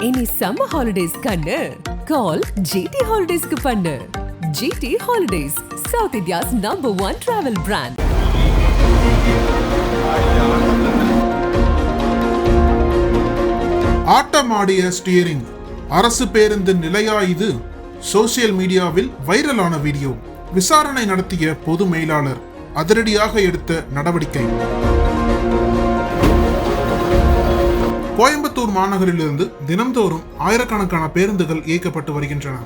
இனி summer holidays கண்ணு. கால் GT ஹாலிடேஸ்க்கு பண்ணு. GT holidays South India's number one travel brand ஆட்டமாடிய steering அரசு பேருந்து நிலையா இது? சோசியல் மீடியாவில் வைரலான வீடியோ விசாரணை நடத்திய பொது மேலாளர். அதிரடியாக எடுத்த நடவடிக்கை. கோயம்புத்தூர் மாநகரிலிருந்து தினம்தோறும் ஆயிரக்கணக்கான பேருந்துகள் இயக்கப்பட்டு வருகின்றன.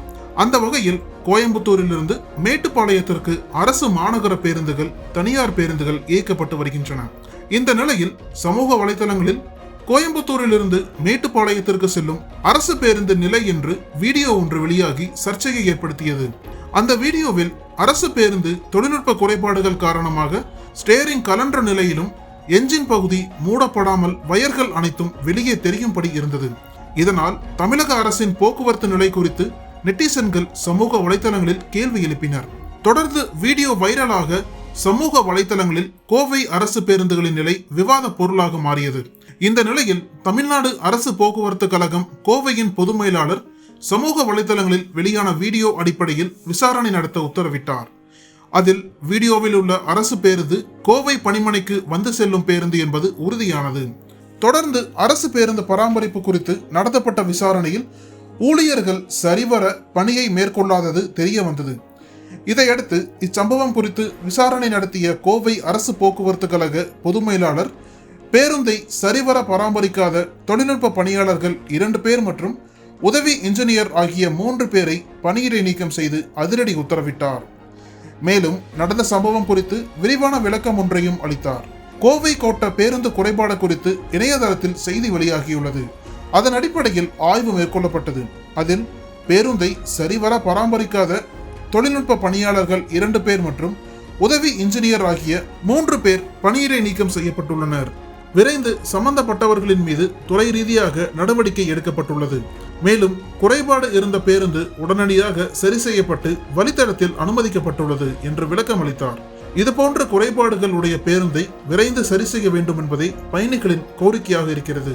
அந்த வகையில் கோயம்புத்தூரிலிருந்து மேட்டுப்பாளையத்திற்கு அரசு மாநகர பேருந்துகள் தனியார் பேருந்துகள் இயக்கப்பட்டு வருகின்றன. இந்த நிலையில் சமூக வலைதளங்களில் கோயம்புத்தூரிலிருந்து மேட்டுப்பாளையத்திற்கு செல்லும் அரசு பேருந்து நிலை என்று வீடியோ ஒன்று வெளியாகி சர்ச்சையை ஏற்படுத்தியது. அந்த வீடியோவில் அரசு பேருந்து தொழில்நுட்ப குறைபாடுகள் காரணமாக ஸ்டேரிங் கலன்ற நிலையிலும் என்ஜின் பகுதி மூடப்படாமல் வயர்கள் அனைத்தும் வெளியே தெரியும்படி இருந்தது. இதனால் தமிழக அரசின் போக்குவரத்து நிலை குறித்து நெட்டிசன்கள் சமூக வலைதளங்களில் கேள்வி எழுப்பினர். தொடர்ந்து வீடியோ வைரலாக சமூக வலைதளங்களில் கோவை அரசு பேருந்துகளின் நிலை விவாத பொருளாக மாறியது. இந்த நிலையில் தமிழ்நாடு அரசு போக்குவரத்து கழகம் கோவையின் பொது மேலாளர் சமூக வலைதளங்களில் வெளியான வீடியோ அடிப்படையில் விசாரணை நடத்த உத்தரவிட்டார். அதில் வீடியோவில் உள்ள அரசு பேருந்து கோவை பணிமனைக்கு வந்து செல்லும் பேருந்து என்பது உறுதியானது. தொடர்ந்து அரசு பேருந்து பராமரிப்பு குறித்து நடத்தப்பட்ட விசாரணையில் ஊழியர்கள் சரிவர பணியை மேற்கொள்ளாதது தெரிய வந்தது. இதையடுத்து இச்சம்பவம் குறித்து விசாரணை நடத்திய கோவை அரசு போக்குவரத்து கழக பொது மேலாளர் பேருந்தை சரிவர பராமரிக்காத தொழில்நுட்ப பணியாளர்கள் இரண்டு பேர் மற்றும் உதவி இன்ஜினியர் ஆகிய மூன்று பேரை பணியிடை நீக்கம் செய்து அதிரடி உத்தரவிட்டார். மேலும் நடந்த சம்பவம் குறித்து விரிவான விளக்கம் ஒன்றையும் அளித்தார். கோவை கோட்ட பேருந்து குறைபாடு குறித்து இணையதளத்தில் செய்தி வெளியாகியுள்ளது. அதன் அடிப்படையில் ஆய்வு மேற்கொள்ளப்பட்டது. அதில் பேருந்தை சரிவர பராமரிக்காத தொழில்நுட்ப பணியாளர்கள் இரண்டு பேர் மற்றும் உதவி இன்ஜினியர் ஆகிய மூன்று பேர் பணியிடை நீக்கம் செய்யப்பட்டுள்ளனர். விரைந்து சம்பந்தப்பட்டவர்களின் மீது துறை ரீதியாக நடவடிக்கை எடுக்கப்பட்டுள்ளது. மேலும் குறைபாடு இருந்த பேருந்து உடனடியாக சரி செய்யப்பட்டு வழித்தடத்தில் அனுமதிக்கப்பட்டுள்ளது என்று விளக்கம் அளித்தார் இதுபோன்ற குறைபாடுகள் உடைய பேருந்தை விரைந்து சரி செய்ய வேண்டும் என்பதே பயணிகளின் கோரிக்கையாக இருக்கிறது.